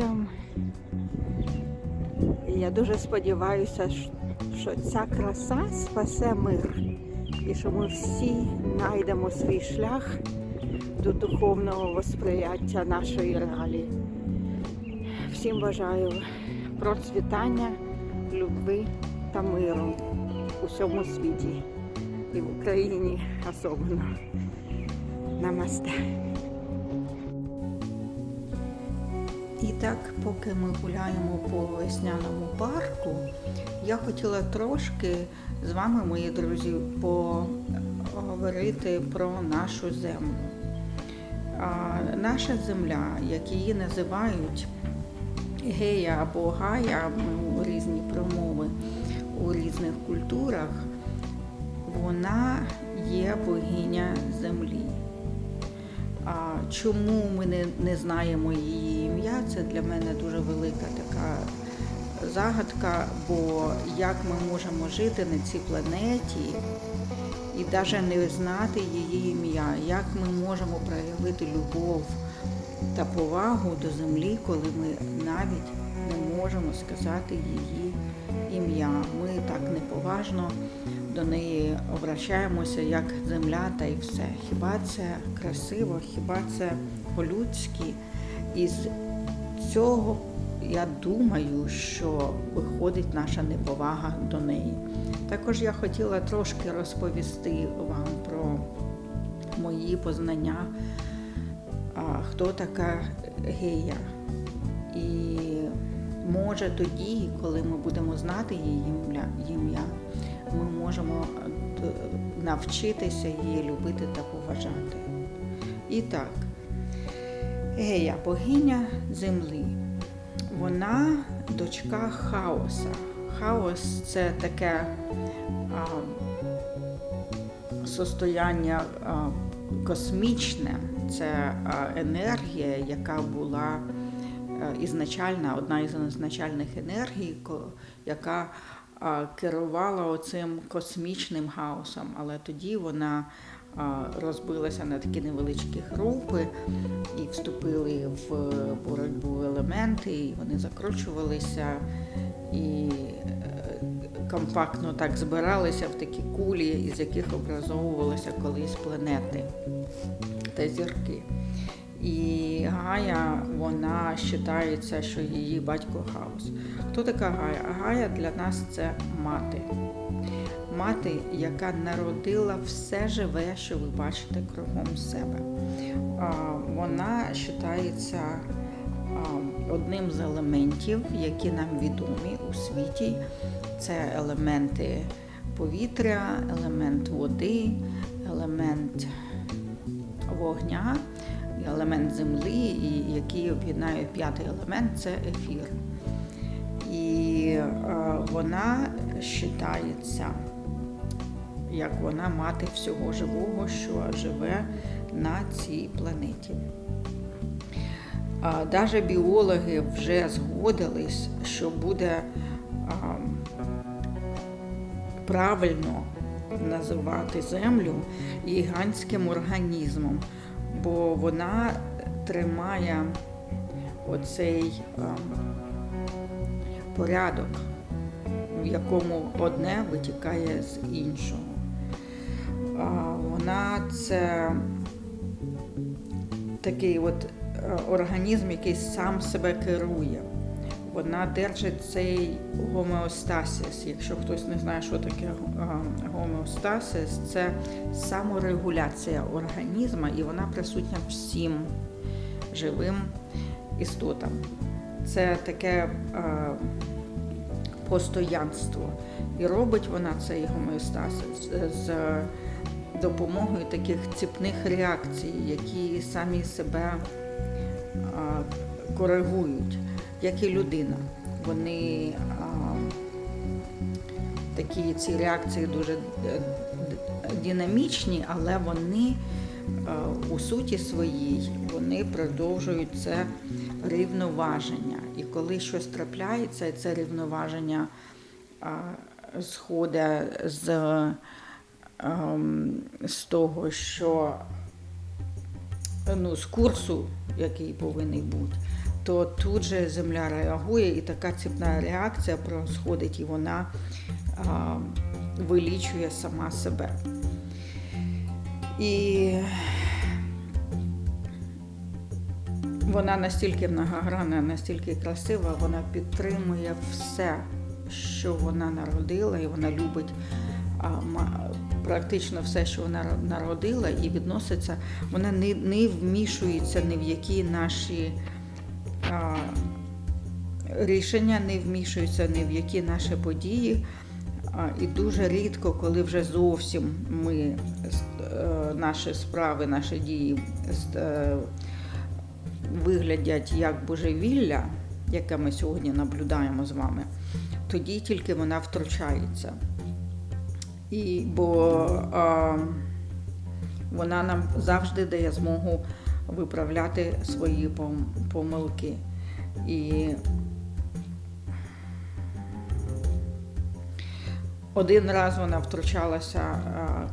людям. І я дуже сподіваюся, що ця краса спасе мир. І що ми всі знайдемо свій шлях до духовного восприяття нашої реалії. Всім бажаю процвітання, любви та миру у всьому світі і в Україні особливо. Намасте. І так, поки ми гуляємо по весняному парку, я хотіла трошки з вами, мої друзі, поговорити про нашу землю. А, наша земля, як її називають гея або гая, ну, різні промови у різних культурах, вона є богиня землі. А чому ми не, не знаємо її ім'я? Це для мене дуже велика така загадка, бо як ми можемо жити на цій планеті і навіть не знати її ім'я, як ми можемо проявити любов та повагу до землі, коли ми навіть не можемо сказати її ім'я. Ми так неповажно до неї обращаємося як земля та й все. Хіба це красиво, хіба це по-людськи? І з цього я думаю, що виходить наша неповага до неї. Також я хотіла трошки розповісти вам про мої познання, хто така гея. І може тоді, коли ми будемо знати її ім'я, ми можемо навчитися її любити та поважати. І так, Гея, богиня землі. Вона дочка хаоса. Хаос це таке а, состояння а, космічне, це а, енергія, яка була е, ізначальна, одна із ізначальних енергій, яка а, керувала оцим космічним хаосом, але тоді вона а, розбилася на такі невеличкі групи і вступили в боротьбу елементи, і вони закручувалися і е, компактно так збиралися в такі кулі, із яких образовувалися колись планети та зірки. І Гая, вона вважається, що її батько хаос. Хто така Гая? Гая для нас це мати. Мати, яка народила все живе, що ви бачите кругом себе. Вона вважається одним з елементів, які нам відомі у світі. Це елементи повітря, елемент води, елемент вогня, елемент землі, який об'єднає п'ятий елемент це ефір. І вона вважається, як вона мати всього живого, що живе на цій планеті. Навіть біологи вже згодились, що буде правильно називати Землю гігантським організмом, бо вона тримає оцей порядок, в якому одне витікає з іншого. Вона це такий от е, організм, який сам себе керує. Вона держить цей гомеостасис. Якщо хтось не знає, що таке е, гомеостасис, це саморегуляція організму, і вона присутня всім живим істотам. Це таке е, постоянство. І робить вона цей гомеостасис з допомогою таких ціпних реакцій, які самі себе коригують, як і людина. Вони такі ці реакції дуже е, динамічні, але вони а, у суті своїй вони продовжують це рівноваження. І коли щось трапляється, це рівноваження сходить з з того, що ну, з курсу, який повинен бути, то тут же земля реагує, і така цепна реакція происходить, і вона а, вилічує сама себе. І вона настільки многогранна, настільки красива, вона підтримує все, що вона народила, і вона любить практично все, що вона народила, і відноситься, вона не, не вмішується ні в які наші а, рішення, не вмішується ні в які наші події. І дуже рідко, коли вже зовсім ми е, наші справи, наші дії е, виглядять як божевілля, яке ми сьогодні наблюдаємо з вами, тоді тільки вона втручається. І, бо а, вона нам завжди дає змогу виправляти свої помилки. І один раз вона втручалася,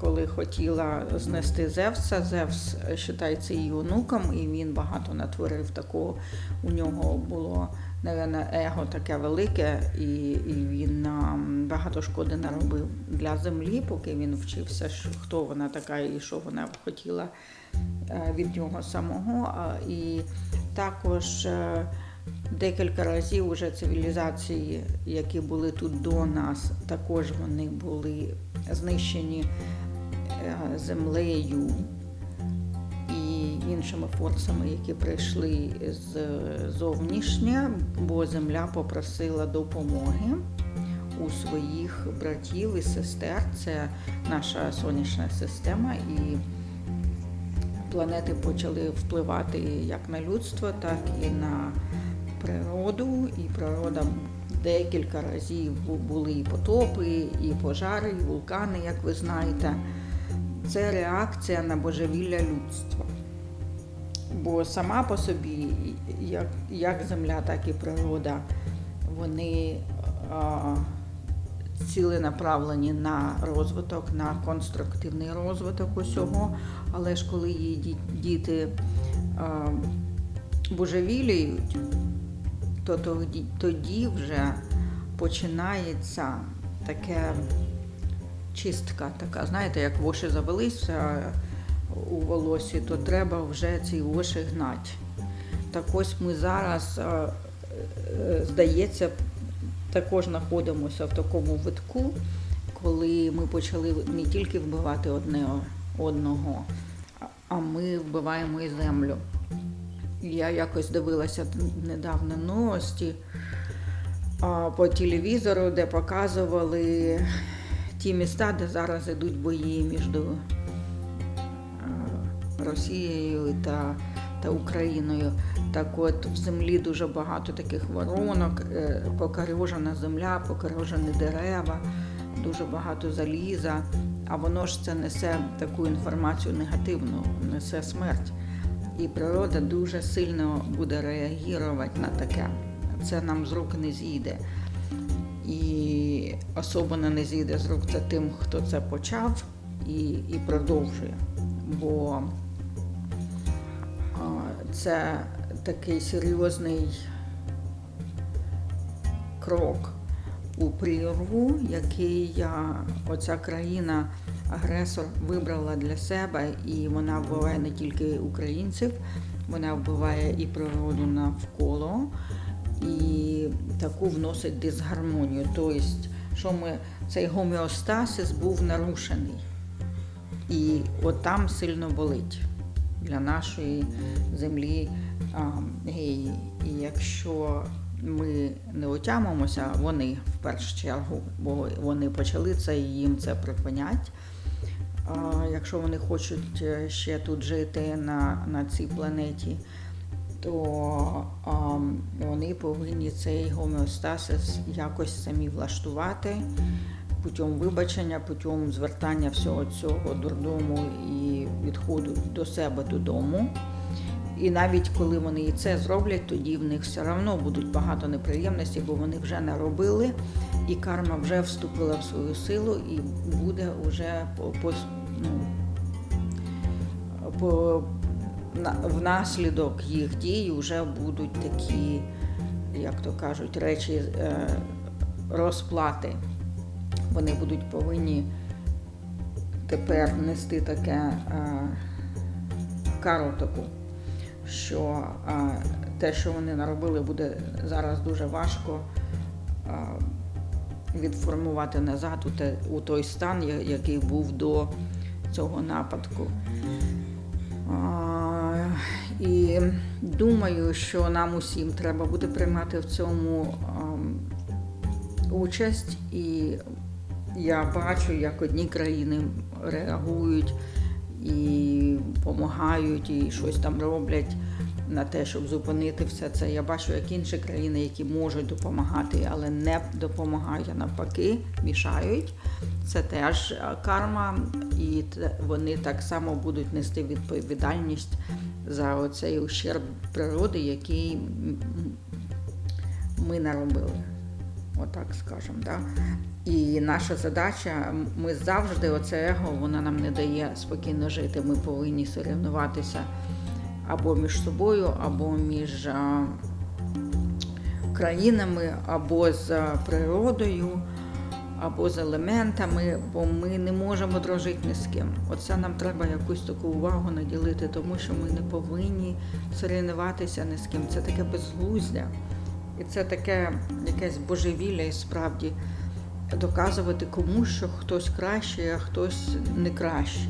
коли хотіла знести Зевса. Зевс е, вважається її онуком, і він багато натворив такого. У нього було Наверно, его таке велике, і, і він багато шкоди наробив для землі, поки він вчився, що, хто вона така і що вона хотіла е, від нього самого. І також е, декілька разів уже цивілізації, які були тут до нас, також вони були знищені е, землею іншими форсами, які прийшли з зовнішня, бо земля попросила допомоги у своїх братів і сестер. Це наша сонячна система, і планети почали впливати як на людство, так і на природу. І природа декілька разів були і потопи, і пожари, і вулкани, як ви знаєте. Це реакція на божевілля людства. Бо сама по собі, як, як земля, так і природа, вони а, ціленаправлені на розвиток, на конструктивний розвиток усього. Але ж коли її ді- діти а, божевіліють, то тоді, тоді вже починається таке чистка така, знаєте, як воші завелися у волосі, то треба вже ці воші гнати. Так ось ми зараз, е, е, здається, також знаходимося в такому витку, коли ми почали не тільки вбивати одне одного, а- ми вбиваємо і землю. Я якось дивилася недавно новості по телевізору, де показували ті міста, де зараз йдуть бої між Росією та, та Україною. Так от в землі дуже багато таких воронок, е, земля, покорежені дерева, дуже багато заліза. А воно ж це несе таку інформацію негативну, несе смерть. І природа дуже сильно буде реагувати на таке. Це нам з рук не зійде. І особливо не зійде з рук це тим, хто це почав і, і продовжує. Бо це такий серйозний крок у прірву, який оця країна агресор вибрала для себе, і вона вбиває не тільки українців, вона вбиває і природу навколо, і таку вносить дисгармонію. Тобто, що ми цей гомеостасис був нарушений. І от там сильно болить для нашої землі. І якщо ми не отямимося, вони в першу чергу, бо вони почали це і їм це припинять. Якщо вони хочуть е, ще тут жити на, на цій планеті, то вони повинні цей гомеостасис якось самі влаштувати путем вибачення, путем звертання всього цього дурдому і відходу до себе додому. І навіть коли вони і це зроблять, тоді в них все одно будуть багато неприємностей, бо вони вже наробили, і карма вже вступила в свою силу, і буде вже по, ну, по на- внаслідок їх дій вже будуть такі, як то кажуть, речі е, розплати. Вони будуть повинні тепер нести таке е, кару таку, що е, те, що вони наробили, буде зараз дуже важко е, відформувати назад у, той стан, який був до цього нападку. І думаю, що нам усім треба буде приймати в цьому ам, участь. І я бачу, як одні країни реагують і допомагають, і щось там роблять на те, щоб зупинити все це. Я бачу, як інші країни, які можуть допомагати, але не допомагають, а навпаки, мішають. Це теж е, карма, і вони так само будуть нести відповідальність за оцей ущерб природи, який ми наробили. Отак скажемо. Да? І наша задача, ми завжди, оце его, вона нам не дає спокійно жити. Ми повинні соревнуватися або між собою, або між країнами, або з природою, або з елементами, бо ми не можемо дружити ні з ким. Оце нам треба якусь таку увагу наділити, тому що ми не повинні соревнуватися ні з ким. Це таке безглуздя. І це таке якесь божевілля і справді доказувати комусь, що хтось кращий, а хтось не кращий.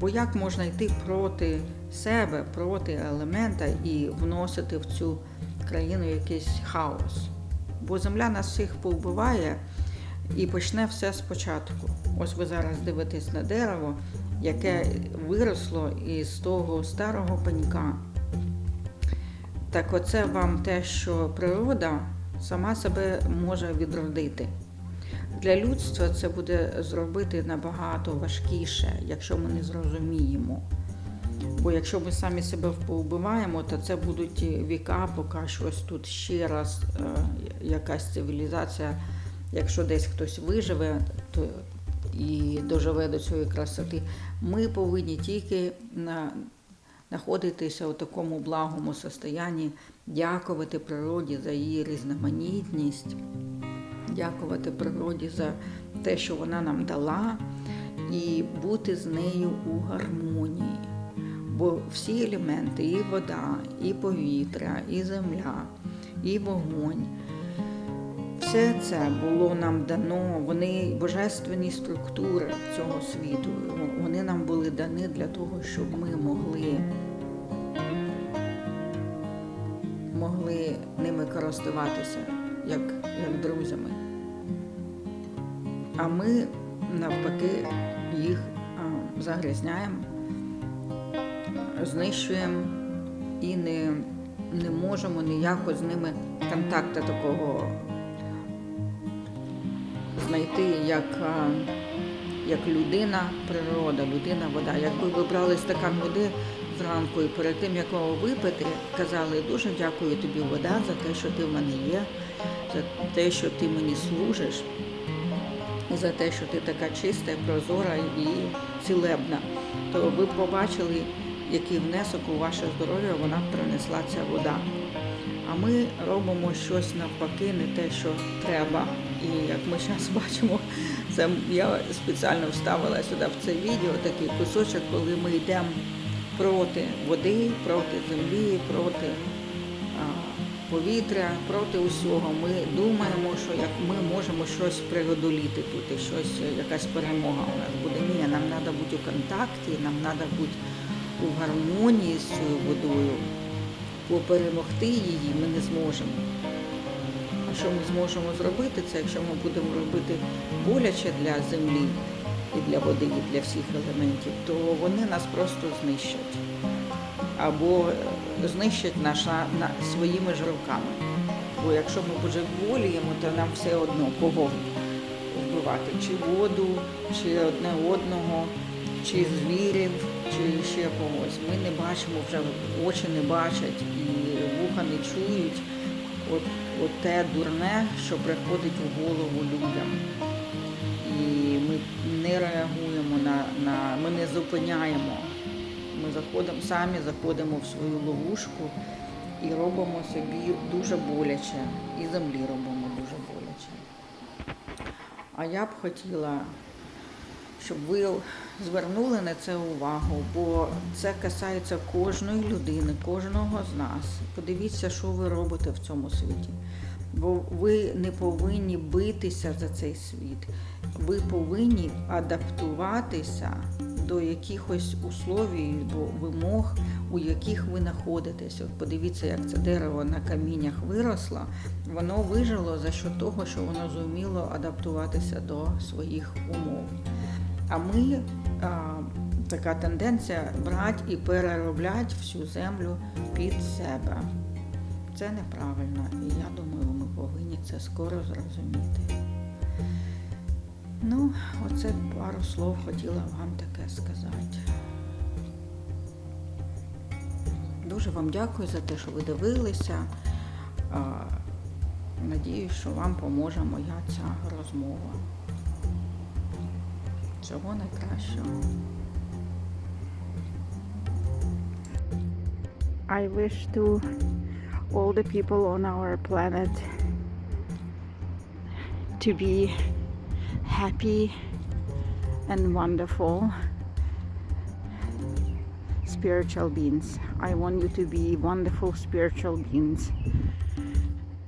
Бо як можна йти проти себе, проти елемента і вносити в цю країну якийсь хаос? Бо земля нас всіх повбиває і почне все спочатку. Ось ви зараз дивитесь на дерево, яке виросло із того старого пенька. Так оце вам те, що природа сама себе може відродити. Для людства це буде зробити набагато важкіше, якщо ми не зрозуміємо. Бо якщо ми самі себе повбиваємо, то це будуть віка, поки щось тут ще раз е, якась цивілізація, якщо десь хтось виживе то і доживе до цієї красоти, ми повинні тільки на, знаходитися у такому благому состоянні, дякувати природі за її різноманітність, дякувати природі за те, що вона нам дала, і бути з нею у гармонії. Бо всі елементи, і вода, і повітря, і земля, і вогонь, все це було нам дано, вони божественні структури цього світу. Вони нам були дані для того, щоб ми могли, могли ними користуватися як, як друзями. А ми навпаки їх загрязняємо, знищуємо і не, не можемо ніяко з ними контакту такого знайти як, як людина, природа, людина, вода. Якби ви брали стакан води зранку і перед тим, як його випити, казали дуже дякую тобі, вода, за те, що ти в мене є, за те, що ти мені служиш, за те, що ти така чиста, прозора і цілебна, то ви побачили, який внесок у ваше здоров'я вона принесла ця вода. А ми робимо щось навпаки, не те, що треба. І як ми зараз бачимо, це я спеціально вставила сюди в це відео такий кусочок, коли ми йдемо проти води, проти землі, проти повітря, проти усього. Ми думаємо, що як ми можемо щось преодоліти тут, щось, якась перемога у нас буде. Ні, нам треба бути у контакті, нам треба бути у гармонії з цією водою бо перемогти її ми не зможемо. А що ми зможемо зробити, це якщо ми будемо робити боляче для землі і для води, і для всіх елементів, то вони нас просто знищать. Або знищать наша, на, своїми ж руками. Бо якщо ми божеволіємо, то нам все одно кого вбивати, чи воду, чи одне одного, чи звірів, чи ще когось. Ми не бачимо вже очі не бачать і вуха не чують. От, от те дурне, що приходить в голову людям. І ми не реагуємо на, на ми не зупиняємо. Ми заходимо, самі заходимо в свою ловушку і робимо собі дуже боляче. І землі робимо дуже боляче. А я б хотіла, щоб ви звернули на це увагу, бо це касається кожної людини, кожного з нас. Подивіться, що ви робите в цьому світі. Бо ви не повинні битися за цей світ. Ви повинні адаптуватися до якихось условій, до вимог, у яких ви знаходитесь. От подивіться, як це дерево на каміннях виросло. Воно вижило за що того, що воно зуміло адаптуватися до своїх умов. А ми а, така тенденція брати і переробляти всю землю під себе. Це неправильно, і я думаю, ми повинні це скоро зрозуміти. Ну, оце пару слов хотіла вам таке сказати. Дуже вам дякую за те, що ви дивилися. Надіюсь, що вам поможе моя ця розмова. Всього найкращого. I wish to all the people on our planet to be happy and wonderful spiritual beings. I want you to be wonderful spiritual beings.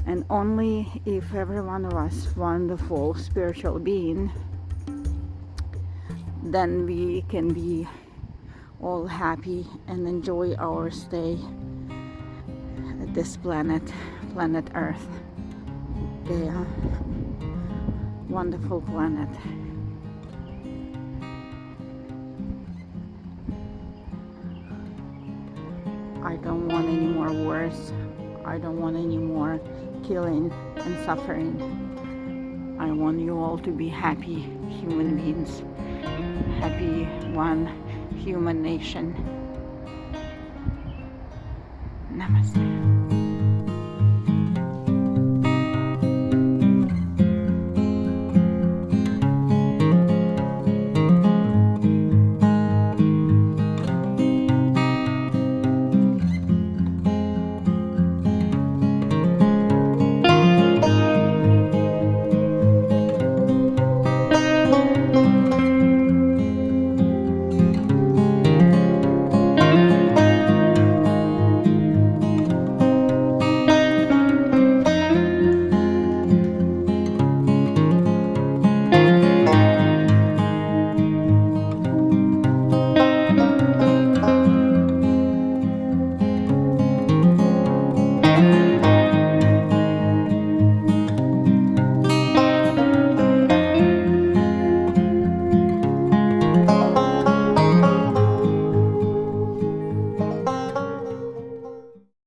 And only if every one of us wonderful spiritual being then we can be all happy and enjoy our stay at this planet, planet Earth. Yeah. Wonderful planet. I don't want any more wars. I don't want any more killing and suffering. I want you all to be happy human beings happy one human nation. Namaste.